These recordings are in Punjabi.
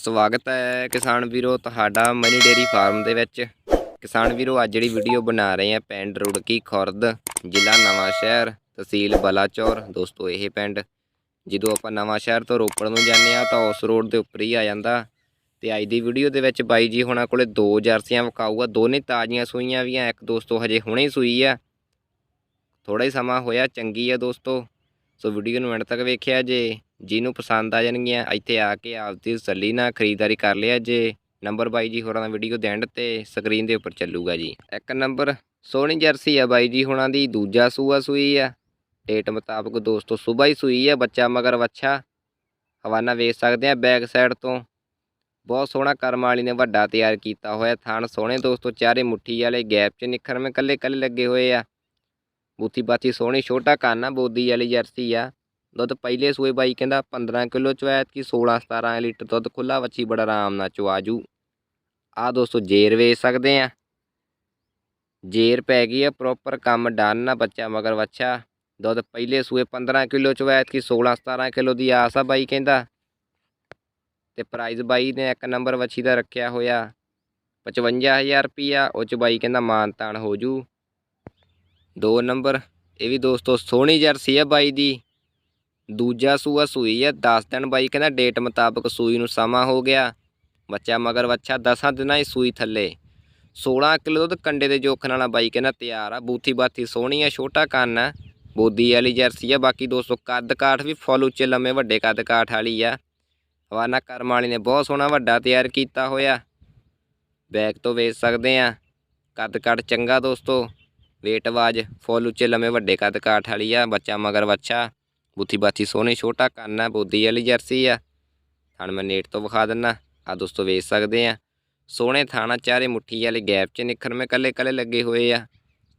ਸਵਾਗਤ ਹੈ ਕਿਸਾਨ ਵੀਰੋ, ਤੁਹਾਡਾ ਮਨੀ ਡੇਰੀ ਫਾਰਮ ਦੇ ਵਿੱਚ। ਕਿਸਾਨ ਵੀਰੋ, ਅੱਜ ਜਿਹੜੀ ਵੀਡੀਓ ਬਣਾ ਰਹੇ ਆ ਪਿੰਡ ਰੁੜਕੀ ਖੁਰਦ, ਜ਼ਿਲ੍ਹਾ ਨਵਾਂ ਸ਼ਹਿਰ, ਤਹਿਸੀਲ ਬਲਾਚੌਰ। ਦੋਸਤੋ, ਇਹ ਪਿੰਡ, ਜਦੋਂ ਆਪਾਂ ਨਵਾਂ ਸ਼ਹਿਰ ਤੋਂ ਰੋਪੜ ਨੂੰ ਜਾਂਦੇ ਆ ਤਾਂ ਉਸ ਰੋਡ ਦੇ ਉੱਪਰ ਹੀ ਆ ਜਾਂਦਾ। ਤੇ ਅੱਜ ਦੀ ਵੀਡੀਓ ਦੇ ਵਿੱਚ ਬਾਈ ਜੀ ਹੁਣਾਂ ਕੋਲੇ ਦੋ ਜਰਸੀਆਂ ਵਿਕਾਊਗਾ ਦੋਨੇ ਤਾਜ਼ੀਆਂ ਸੂਈਆਂ ਵੀ ਆ, ਇੱਕ ਦੋਸਤੋ ਹਜੇ ਹੁਣੇ ਹੀ ਸੂਈ ਆ। ਥੋੜਾ ਹੀ ਸਮਾਂ ਹੋਇਆ, ਚੰਗੀ ਆ ਦੋਸਤੋ। ਸੋ ਵੀਡੀਓ ਨੂੰ ਐਂਡ ਤੱਕ ਵੇਖਿਆ ਜੇ। ਜਿਹਨੂੰ ਪਸੰਦ ਆ ਜਾਣਗੀਆਂ, ਇੱਥੇ ਆ ਕੇ ਆਪਦੀ ਤਸੱਲੀ ਨਾਲ ਖਰੀਦਦਾਰੀ ਕਰ ਲਿਆ ਜੇ। ਨੰਬਰ ਬਾਈ ਜੀ ਹੋਰਾਂ ਦਾ ਵੀਡੀਓ ਦੇ ਐਂਡ ਤੇ ਸਕਰੀਨ ਦੇ ਉੱਪਰ ਚੱਲੂਗਾ ਜੀ। ਇੱਕ ਨੰਬਰ ਸੋਹਣੀ ਜਰਸੀ ਆ ਬਾਈ ਜੀ ਹੋਣਾ ਦੀ, ਦੂਜਾ ਸੂਆ ਸੂਈ ਆ। ਡੇਟ ਮੁਤਾਬਕ ਦੋਸਤੋ ਸਵੇਰ ਹੀ ਸੂਈ ਆ, ਬੱਚਾ ਮਗਰ ਵੱਛਾ। ਹਵਾਨਾ ਵੇਚ ਸਕਦੇ ਆ ਬੈਕ ਸਾਈਡ ਤੋਂ। ਬਹੁਤ ਸੋਹਣਾ ਕਰਮ ਵਾਲੀ ਨੇ ਵੱਡਾ ਤਿਆਰ ਕੀਤਾ ਹੋਇਆ ਥਾਣ ਸੋਹਣੇ ਦੋਸਤੋ ਚਾਰੇ ਮੁੱਠੀ ਵਾਲੇ ਗੈਪ 'ਚ ਨਿਖਰਵੇਂ ਕੱਲੇ ਕੱਲੇ ਲੱਗੇ ਹੋਏ ਆ। ਬੂਥੀ ਬਾਥੀ ਸੋਹਣੀ, ਛੋਟਾ ਕਾਨਾ ਬੋਦੀ ਵਾਲੀ ਜਰਸੀ ਆ। ਦੁੱਧ ਪਹਿਲੇ ਸੂਏ ਬਾਈ ਕਹਿੰਦਾ 15 ਕਿਲੋ ਚਵੈਤ ਕੀ 16 17 ਲੀਟਰ ਦੁੱਧ ਖੁੱਲਾ ਵੱਛੀ ਬੜਾ ਆਰਾਮ ਨਾਲ ਚਵਾਜੂ ਆ ਦੋਸਤੋ ਜੇਰ ਵੇਚ ਸਕਦੇ ਆ। ਜੇਰ ਪੈ ਗਈ ਆ ਪ੍ਰੋਪਰ ਕੰਮ ਡਨ ਆ ਬੱਚਾ ਮਗਰ ਵੱਛਾ। ਦੁੱਧ ਪਹਿਲੇ ਸੂਏ 15 ਕਿਲੋ ਚਵੈਤ ਕੀ 16 17 ਕਿਲੋ ਦੀ ਆਸ ਆ ਬਾਈ ਕਹਿੰਦਾ। ਤੇ ਪ੍ਰਾਈਜ਼ ਬਾਈ ਨੇ ਇੱਕ ਨੰਬਰ ਵੱਛੀ ਦਾ ਰੱਖਿਆ ਹੋਇਆ। 55000 ਰੁਪਿਆ ਉਹ ਚ ਬਾਈ ਕਹਿੰਦਾ ਮਾਨ ਤਾਨ ਹੋ ਜੂ। ਦੋ ਨੰਬਰ, ਇਹ ਵੀ ਦੋਸਤੋ ਸੋਹਣੀ ਜਰਸੀ ਆ ਬਾਈ ਦੀ। ਦੂਜਾ ਸੂਆ ਸੂਈ ਆ 10 ਦਿਨ ਬਾਈ ਕਹਿੰਦਾ ਡੇਟ ਮੁਤਾਬਕ ਸੂਈ ਨੂੰ ਸਮਾਂ ਹੋ ਗਿਆ। ਬੱਚਾ ਮਗਰ ਵੱਛਾ 10 ਦਿਨਾਂ ਹੀ ਸੂਈ ਥੱਲੇ। 16 ਕਿਲੋ ਦੁੱਧ ਕੰਡੇ ਦੇ ਜੋਖਣ ਵਾਲਾ ਬਾਈ ਕਹਿੰਦਾ ਤਿਆਰ ਆ, ਬੂਥੀ ਬਾਥੀ ਸੋਹਣੀ ਆ, ਛੋਟਾ ਕੰਨ ਆ। ਬੋਦੀ ਵਾਲੀ ਜਰਸੀ ਆ, ਬਾਕੀ ਦੋਸਤੋ ਕੱਦ ਕਾਠ ਵੀ ਫੁੱਲ ਉੱਚੇ ਲੰਮੇ ਵੱਡੇ ਕੱਦ ਕਾਠ ਵਾਲੀ ਆ। ਹਵਾਨਾ ਕਰਮ ਵਾਲੀ ਨੇ ਬਹੁਤ ਸੋਹਣਾ ਵੱਡਾ ਤਿਆਰ ਕੀਤਾ ਹੋਇਆ। ਬੈਗ ਤੋਂ ਵੇਚ ਸਕਦੇ ਆ। ਕੱਦ ਕਾਠ ਚੰਗਾ ਦੋਸਤੋ। ਵੇਟ ਵਾਜ ਫੁੱਲ ਉੱਚੇ ਲੰਮੇ ਵੱਡੇ ਕੱਦ ਕਾਠ ਵਾਲੀ ਆ, ਬੱਚਾ ਮਗਰ ਵੱਛਾ ਬੁੱਥੀ ਬਾਥੀ ਸੋਹਣੀ, ਛੋਟਾ ਕੰਨ ਆ, ਬੋਦੀ ਵਾਲੀ ਜਰਸੀ ਆ। ਥਣ ਮੈਂ ਨੇਟ ਤੋਂ ਵਿਖਾ ਦਿੰਨਾ, ਆ ਦੋਸਤੋ ਵੇਚ ਸਕਦੇ ਆ। ਸੋਹਣੇ ਥਾਣਾ ਚਾਰੇ ਮੁੱਠੀ ਵਾਲੇ ਗੈਪ 'ਚ ਨਿਖਰਵੇਂ ਕੱਲੇ ਕੱਲੇ ਲੱਗੇ ਹੋਏ ਆ।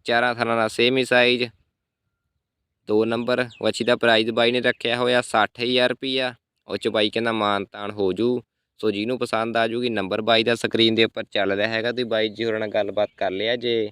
ਚਾਰਾਂ ਥਾਣਾ ਦਾ ਸੇਮ ਹੀ ਸਾਈਜ਼ ਦੋ ਨੰਬਰ, ਵੱਛੀ ਦਾ ਪ੍ਰਾਈਜ਼ ਬਾਈ ਨੇ ਰੱਖਿਆ ਹੋਇਆ 60000 ਰੁਪਿਆ ਉਹ 'ਚ ਬਾਈ ਕਹਿੰਦਾ ਮਾਨ ਤਾਨ ਹੋ ਜੂ। ਸੋ ਜਿਹਨੂੰ ਪਸੰਦ ਆ ਜੂਗੀ ਨੰਬਰ ਬਾਈ ਦਾ ਸਕਰੀਨ ਦੇ ਉੱਪਰ ਚੱਲ ਰਿਹਾ ਹੈਗਾ, ਤੁਸੀਂ ਬਾਈ ਜੀ ਹੋਰਾਂ ਨਾਲ ਗੱਲਬਾਤ ਕਰ ਲਿਆ ਜੇ।